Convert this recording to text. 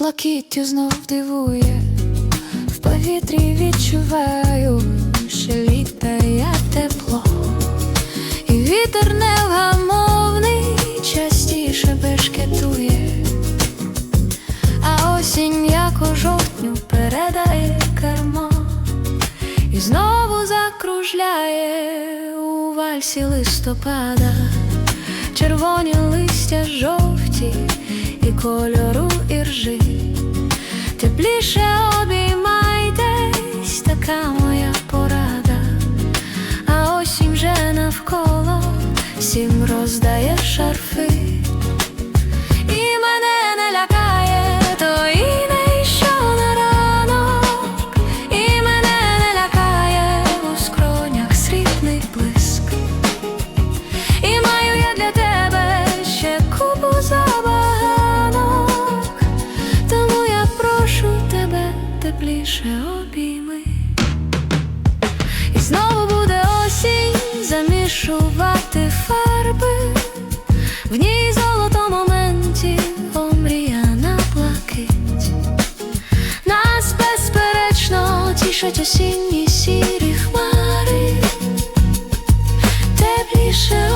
блакиттю знов дивує, в повітрі відчуваю, що літає тепло, і вітер невгамовний частіше бешкетує, а осінь, як у жовтню, передає кермо. І знову закружляє у вальсі листопада, червоні листя жовті і кольору іржи. Тепліше обіймайтесь, така моя порада, а осінь вже навколо всім роздає шарфи. Замішувати фарби, в ній золото моментів омріяна блакить. Нас безперечно тішать осінні сірі хмари, тепліше